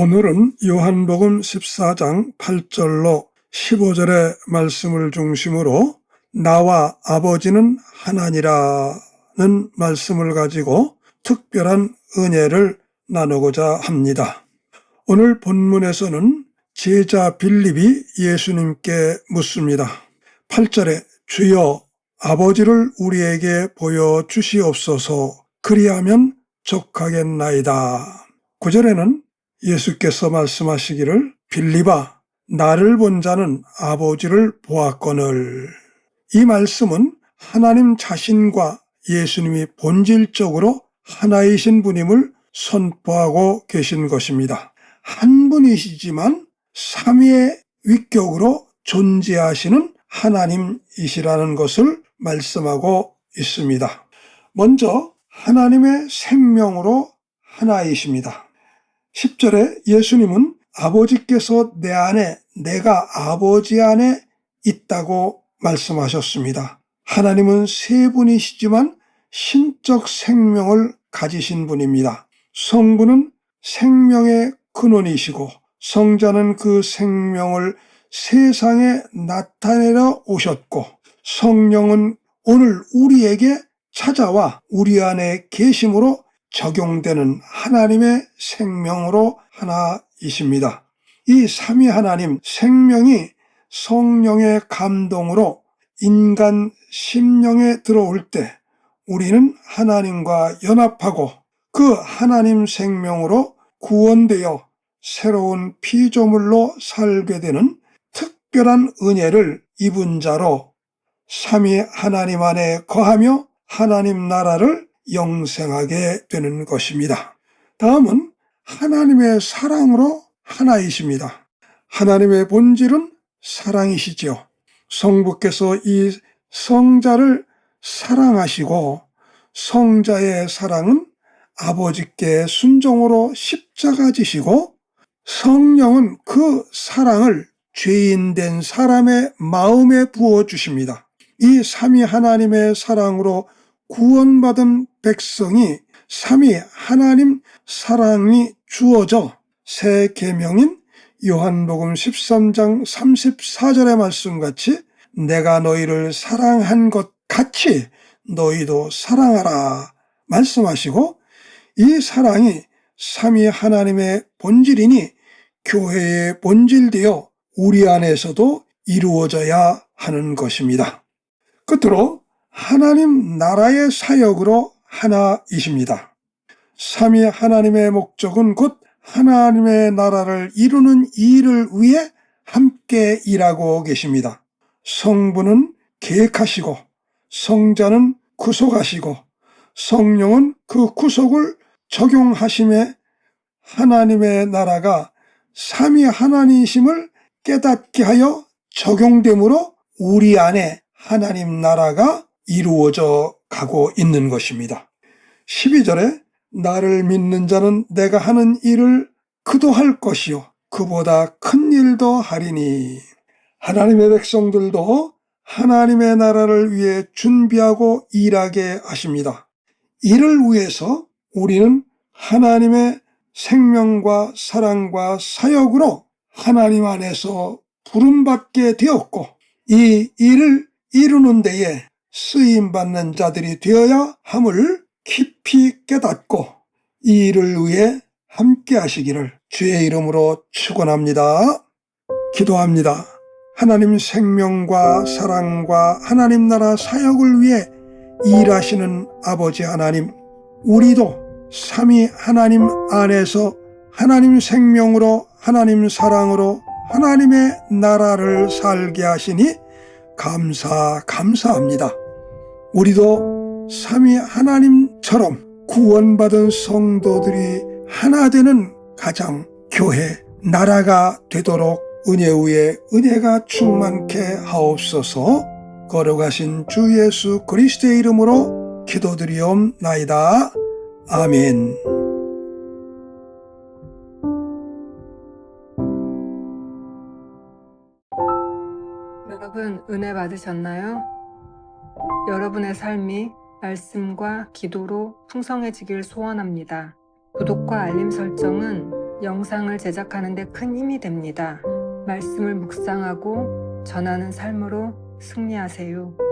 오늘은 요한복음 14장 8절로 15절의 말씀을 중심으로 나와 아버지는 하나니라는 말씀을 가지고 특별한 은혜를 나누고자 합니다. 오늘 본문에서는 제자 빌립이 예수님께 묻습니다. 8절에 주여 아버지를 우리에게 보여 주시옵소서 그리하면 족하겠나이다. 9절에는 예수께서 말씀하시기를 빌리바 나를 본 자는 아버지를 보았거늘 이 말씀은 하나님 자신과 예수님이 본질적으로 하나이신 분임을 선포하고 계신 것입니다. 한 분이시지만 삼위의 위격으로 존재하시는 하나님이시라는 것을 말씀하고 있습니다. 먼저 하나님의 생명으로 하나이십니다. 10절에 예수님은 아버지께서 내 안에 내가 아버지 안에 있다고 말씀하셨습니다. 하나님은 세 분이시지만 신적 생명을 가지신 분입니다. 성부는 생명의 근원이시고 성자는 그 생명을 세상에 나타내려 오셨고 성령은 오늘 우리에게 찾아와 우리 안에 계심으로 적용되는 하나님의 생명으로 하나이십니다. 이 삼위 하나님 생명이 성령의 감동으로 인간 심령에 들어올 때 우리는 하나님과 연합하고 그 하나님 생명으로 구원되어 새로운 피조물로 살게 되는 특별한 은혜를 입은 자로 삼위 하나님 안에 거하며 하나님 나라를 영생하게 되는 것입니다. 다음은 하나님의 사랑으로 하나이십니다. 하나님의 본질은 사랑이시지요. 성부께서 이 성자를 사랑하시고 성자의 사랑은 아버지께 순종으로 십자가 지시고 성령은 그 사랑을 죄인된 사람의 마음에 부어 주십니다. 이 삼위 하나님의 사랑으로 구원받은 백성이 삼위 하나님 사랑이 주어져 새 계명인 요한복음 13장 34절의 말씀같이 내가 너희를 사랑한 것 같이 너희도 사랑하라 말씀하시고 이 사랑이 삼위 하나님의 본질이니 교회의 본질되어 우리 안에서도 이루어져야 하는 것입니다. 끝으로 하나님 나라의 사역으로 하나이십니다. 삼위 하나님의 목적은 곧 하나님의 나라를 이루는 일을 위해 함께 일하고 계십니다. 성부는 계획하시고 성자는 구속하시고 성령은 그 구속을 적용하심에 하나님의 나라가 삼위 하나님이심을 깨닫게 하여 적용됨으로 우리 안에 하나님 나라가 이루어져 가고 있는 것입니다. 12절에 나를 믿는 자는 내가 하는 일을 그도 할 것이요 그보다 큰 일도 하리니 하나님의 백성들도 하나님의 나라를 위해 준비하고 일하게 하십니다. 이를 위해서 우리는 하나님의 생명과 사랑과 사역으로 하나님 안에서 부름받게 되었고 이 일을 이루는 데에 쓰임받는 자들이 되어야 함을 깊이 깨닫고 이 일을 위해 함께 하시기를 주의 이름으로 축원합니다. 기도합니다. 하나님 생명과 사랑과 하나님 나라 사역을 위해 일하시는 아버지 하나님, 우리도 삼위 하나님 안에서 하나님 생명으로 하나님 사랑으로 하나님의 나라를 살게 하시니 감사 감사합니다. 우리도 삼위 하나님처럼 구원받은 성도들이 하나 되는 가장 교회 나라가 되도록 은혜 위에 은혜가 충만케 하옵소서 걸어가신 주 예수 그리스도의 이름으로 기도드리옵나이다. 아멘. 여러분 은혜 받으셨나요? 여러분의 삶이 말씀과 기도로 풍성해지길 소원합니다. 구독과 알림 설정은 영상을 제작하는 데 큰 힘이 됩니다. 말씀을 묵상하고 전하는 삶으로 승리하세요.